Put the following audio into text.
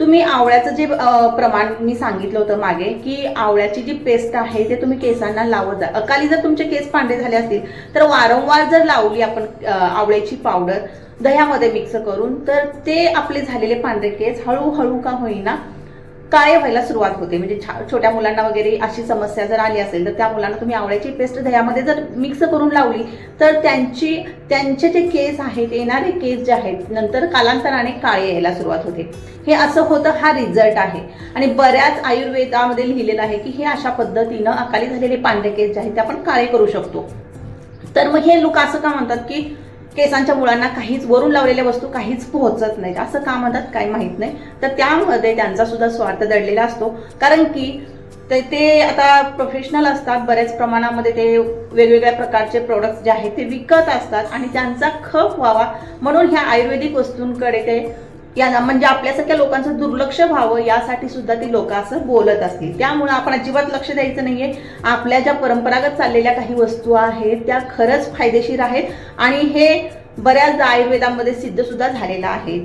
तुम्ही आवळ्याचं जे प्रमाण मी सांगितलं होतं मागे की आवळ्याची जी पेस्ट आहे ते तुम्ही केसांना लावत जा. अकाली जर तुमचे केस पांढरे झाले असतील तर वारंवार जर लावली आपण आवळ्याची पावडर दह्यामध्ये मिक्स करून तर ते आपले झालेले पांढरे केस हळूहळू का होईना काळे व्हायला सुरुवात होते? म्हणजे छा- छोट्या मुलांना वगैरे अशी समस्या जर आली असेल तर त्या मुलांना तुम्ही आवळ्याची पेस्ट दह्यामध्ये जर मिक्स करून लावली तर त्यांची त्यांचे जे केस आहेत येणारे केस जे आहेत नंतर कालांतराने काळे यायला सुरुवात होते. हे असं होतं हा रिझल्ट आहे. आणि बऱ्याच आयुर्वेदामध्ये लिहिलेलं आहे की हे अशा पद्धतीनं अकाली झालेले पांढरे केस जे आहेत ते आपण काळे करू शकतो. तर मग हे लोक असं का म्हणतात की केसांच्या मुळांना काहीच वरून लावलेल्या वस्तू काहीच पोहोचत नाहीत असं का म्हणतात काही माहीत नाही. तर त्यामध्ये त्यांचा सुद्धा स्वार्थ दडलेला असतो. कारण की ते ते आता प्रोफेशनल असतात. बऱ्याच प्रमाणामध्ये ते वेगवेगळ्या प्रकारचे प्रोडक्ट्स जे आहेत ते विकत असतात आणि त्यांचा खप व्हावा. म्हणून ह्या आयुर्वेदिक वस्तूंकडे ते यांना म्हणजे आपल्यासारख्या लोकांचं दुर्लक्ष व्हावं यासाठी सुद्धा ती लोक असं बोलत असतील. त्यामुळं आपण अजिबात लक्ष द्यायचं नाहीये. आपल्या ज्या परंपरागत चाललेल्या काही वस्तू आहेत त्या खरंच फायदेशीर आहेत आणि हे बऱ्याचदा आयुर्वेदामध्ये सिद्ध सुद्धा झालेलं आहे.